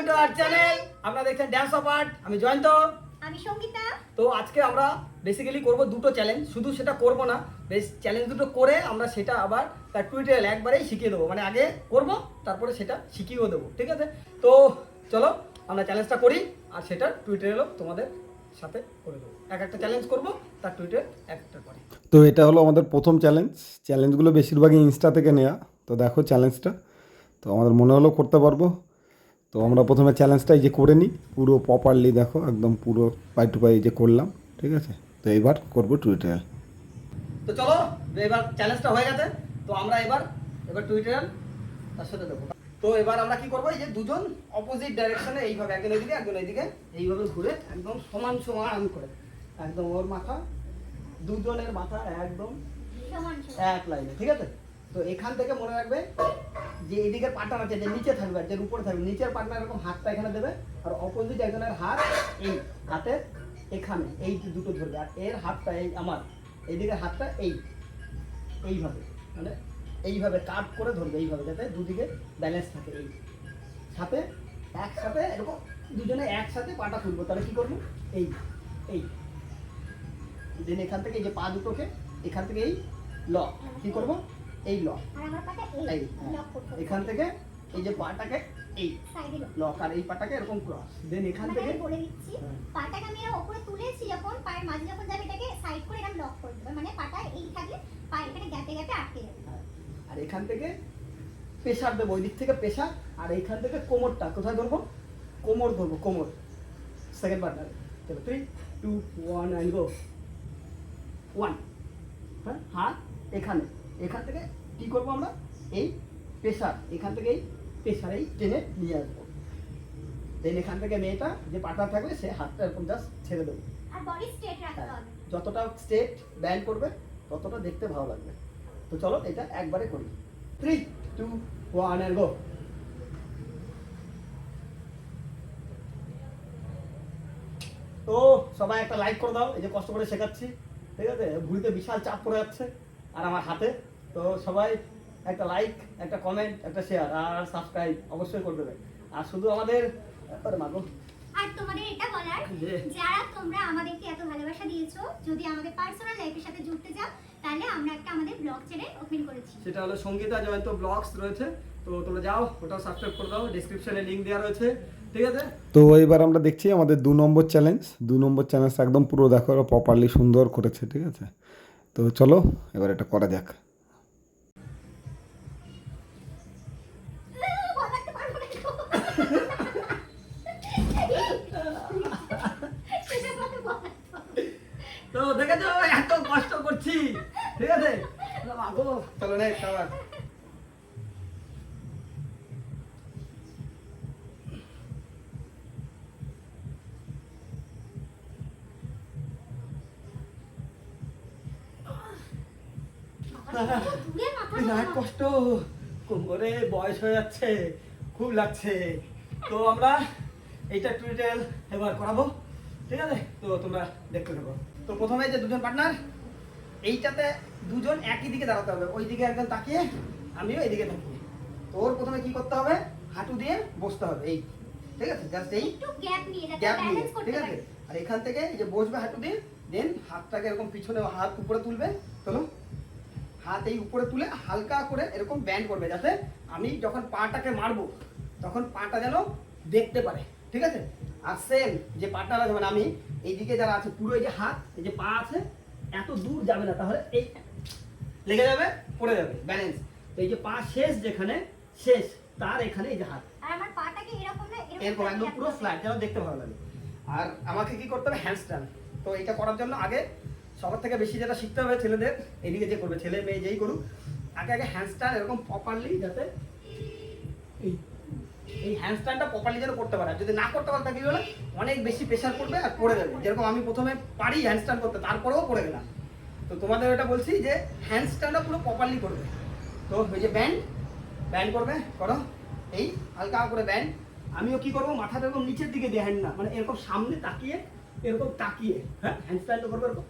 Welcome to our channel আপনারা দেখছেন dance of art আমি জয়ন্ত। আমি সঙ্গীতা। তো আজকে আমরা বেসিক্যালি করব দুটো চ্যালেঞ্জ শুধু সেটা করব না বেশ চ্যালেঞ্জ দুটো করে আমরা সেটা আবার তার টুইটারে একবারেই শিখিয়ে দেবো। মানে আগে করব তারপরে সেটা শিখিয়েও দেবো ঠিক আছে? তো চলো আমরা চ্যালেঞ্জটা করি আর সেটা টুইটারেও তোমাদের সাথে করে দেবো। এক একটা চ্যালেঞ্জ করব তার টুইটার একটা করে। তো এটা হলো আমাদের প্রথম চ্যালেঞ্জ চ্যালেঞ্জগুলো বেশিরভাগই ইনস্টা থেকে নেওয়া তো দেখো চ্যালেঞ্জটা তো আমাদের মনে হলো করতে পারব। তো আমরা প্রথমে চ্যালেঞ্জটা এই যে করে নিই। পুরো প্রপারলি দেখো একদম পুরো পাই টু পাই যে করলাম ঠিক আছে? তো এবার করব টুইটার তো চলো এবার চ্যালেঞ্জটা হয়ে গেছে। তো আমরা এবার এবার টুইটার তার সাথে দেবো। তো এবার আমরা কি করব এই যে দুজন অপোজিট ডাইরেকশনে এইভাবে একজন এদিকে একজন এইদিকে এইভাবে ঘুরে একদম সমান সমান করে একদম ওর মাথা দুজনের মাথা একদম সমান সমান। এক লাইনে ঠিক আছে? তো এখান থেকে মনে রাখবে যে এদিকে পার্টনার আছে, যে নিচে থাকবে, যে উপরে থাকবে। নিচের পার্টনার এরকম হাতটা এখানে দেবে, আর অপোজিট একজনের হাত এই হাতে এখানে, এই দুটো ধরবে, আর এর হাতটা এই আমার এইদিকে হাতটা এই। এইভাবে মানে এইভাবে কাট করে ধরবে এইভাবে, যাতে দুদিকে ব্যালেন্স থাকে এই। সাথে একসাথে এরকম দুজনে একসাথে পাটা তুলবো তাহলে কি করব? এই এই। দেন এখান থেকে এই যে পা দুটোকে, এখান থেকে এই ল, কি করব? এই ল আর আমার পাটা এই হ্যাঁ। লক। এখান থেকে এই যে পাটাকে এই লক লক আর এই পাটাকে এরকম ক্রস দেন এখান মানে থেকে বলে দিচ্ছি হ্যাঁ। পাটাকে আমি উপরে তুলেছি যখন পায়ের মাঝে যখন যাবে এটাকে সাইড করে এরকম লক করে দেবে। মানে পাটা এই থাকলে পা এখানে গ্যাপে গ্যাপে আটকে যাবে। হ্যাঁ, আর এখান থেকে প্রেশার দেবো ওই দিক থেকে প্রেশার আর এইখান থেকে কোমরটা কোথায় ধরবো? কোমর ধরবো কোমর। সেকেন্ড পার্টনার চলো three two one and go one হ্যাঁ হাত এখানে। এখান থেকে কি করব আমরা? এই প্রেশার এখান থেকে এই প্রেশার এই টেনে নিয়ে আসব। দেন এখান থেকে মেয়েটা যে পাটা থাকবে সে হাতটা এরকম জাস্ট ছেড়ে দেবো। আর বডি স্ট্রেট রাখতে হ্যাঁ, হবে। যতটা স্টেট ব্যান্ড করবে ততটা দেখতে ভালো লাগবে। তো চলো এটা একবারে করি। Three two one and go তো সবাই একটা লাইক করে দাও এই যে কষ্ট করে শেখাচ্ছি। ঠিক আছে? ঘুরিতে বিশাল চাপ পড়ে যাচ্ছে আর আমার হাতে তো সবাই একটা লাইক একটা কমেন্ট একটা শেয়ার আর সাবস্ক্রাইব অবশ্যই করে দেবে আর শুধু আমাদের মাগো আর তোমাদের এটা বলার যারা তোমরা আমাদেরকে এত ভালোবাসা দিয়েছ যদি আমাদের পার্সোনাল লাইফের সাথে জুড়তে চাও তাহলে আমরা একটা আমাদের ব্লগ চ্যানেল ওপেন করেছি। সেটা হলো সঙ্গীতা জয়ন্ত ব্লগস রয়েছে। তো তোমরা যাও ওটাও সাবস্ক্রাইব করে দাও। ডিসক্রিপশনে লিংক দেওয়া রয়েছে। ঠিক আছে? তো এবার আমরা দেখছি আমাদের দু নম্বর চ্যালেঞ্জ দু নম্বর চ্যালেঞ্জ একদম পুরো দেখো প্রপারলি সুন্দর করেছে ঠিক আছে? তো চলো এবার এটা করা যাক। চলো নে খাবার। কষ্ট কোমরে বয়স হয়ে যাচ্ছে খুব লাগছে। তো আমরা এইটা টুইটেল এবার করাবো। ঠিক আছে? তো তোমরা দেখতে থাকো। তো প্রথমে যে দুজন পার্টনার এইটাতে দুজন একই দিকে দাঁড়াতে হবে। ওই দিকে একজন তাকিয়ে আমিও এইদিকে তাকিয়ে। তো ওর প্রথমে কি করতে হবে? হাঁটু দিয়ে বসতে হবে এই। ঠিক আছে? জাস্ট এই গ্যাপ নিয়ে ঠিক আছে? আর এখান থেকে এই যে বসবে হাঁটু দিয়ে দেন হাতটাকে এরকম পিছনে হাত উপরে তুলবে। চলো। হাত এই উপরে তুলে হালকা করে এরকম ব্যান্ড করবে যাতে আমি যখন পাটাকে মারবো তখন পাটা যেন দেখতে পারে। ঠিক আছে? আর সেম যে পাটা আছে মানে আমি এইদিকে যারা আছে পুরো এই যে হাত এই যে পা আছে এত দূর যাবে না তাহলে এই লেগে যাবে পড়ে যাবে ব্যালেন্স তো এই যে পা শেষ যেখানে শেষ তার এখানে এই যে হাত। আর আমার পাটাকে এরকম না এরকম একদম পুরো। ফ্ল্যাট যেন দেখতে ভালো লাগে। আর আমাকে কি করতে হবে? হ্যান্ডস্ট্যান্ড তো এটা করার জন্য আগে সবার থেকে বেশি যেটা শিখতে হবে ছেলেদের এদিকে যে করবে ছেলে মেয়ে যেই করুক আগে আগে হ্যান্ডস্ট্যান্ড এরকম প্রপারলি যাতে এই এই হ্যান্ডস্ট্যান্ডটা প্রপারলি যেন করতে পারে। যদি না করতে পারে, তাহলে কি হলে অনেক বেশি প্রেশার পড়বে আর পড়ে যাবে। যেরকম আমি প্রথমে পারি হ্যান্ডস্ট্যান্ড করতে, তারপরেও পড়ে গেলাম। তো তোমাদের এটা বলছি যে হ্যান্ডস্ট্যান্ডটা পুরো প্রপারলি করবে। তো ওই যে ব্যান্ড ব্যান্ড করবে, করো। এই হালকা করে ব্যান্ড আমিও কি করব, মাথাটা এরকম নিচের দিকে দিয়ে হ্যান্ড না মানে এরকম সামনে তাকিয়ে, এরকম তাকিয়ে হ্যাঁ হ্যান্ড স্ট্যান্ড করব এরকম,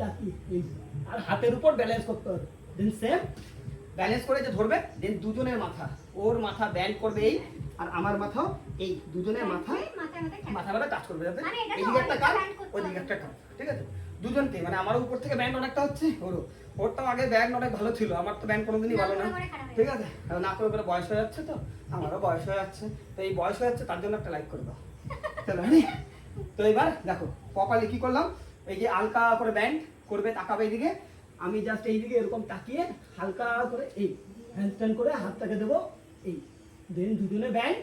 তাকিয়ে, এই আর হাতের উপর ব্যালেন্স করতে হবে। দেন সেম ব্যালেন্স করে যে ধরবে দেন দুজনের মাথা ওর মাথা ব্যান্ড করবে এই আর আমার মাথাও এই দুজনের মাথা। মাথা মাথা টাচ করবে যাতে মানে এইদিকে একটা কাপ band করতে ওইদিকে একটা কাপ ঠিক আছে? দুজনকে মানে আমার উপর থেকে ব্যান্ড অনেকটা হচ্ছে ওরও। ওরটাও আগে ব্যান্ড অনেক ভালো ছিল আমার তো ব্যান্ড কোনোদিনই ভালো না ঠিক আছে? না করে করে বয়স হয়ে যাচ্ছে তো? আমারও বয়স হয়ে যাচ্ছে। তো এই বয়স হয়ে যাচ্ছে তার জন্য একটা লাইক করে দাও। চলো তো এবার দেখো কপালে কি করলাম? এই যে আলকা করে ব্যান্ড করবে তাকাবে এইদিকে আমি জাস্ট এইদিকে এরকম তাকিয়ে হালকা করে এই হ্যান্ডস্ট্যান্ড করে হাতটাকে দেবো, এই। দেন দুজনে ব্যান্ড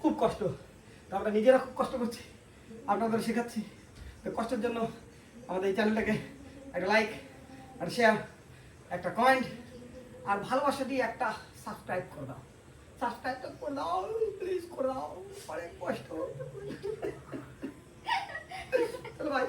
খুব কষ্ট। তো আমরা নিজেরা খুব কষ্ট করছি আপনাদের শেখাচ্ছি। তো কষ্টের জন্য আমাদের এই চ্যানেলটাকে একটা লাইক একটা শেয়ার একটা কমেন্ট আর ভালোবাসা দিয়ে একটা সাবস্ক্রাইব করে দাও। সাবস্ক্রাইব তো করে দাও প্লিজ করে দাও অনেক কষ্ট চলো ভাই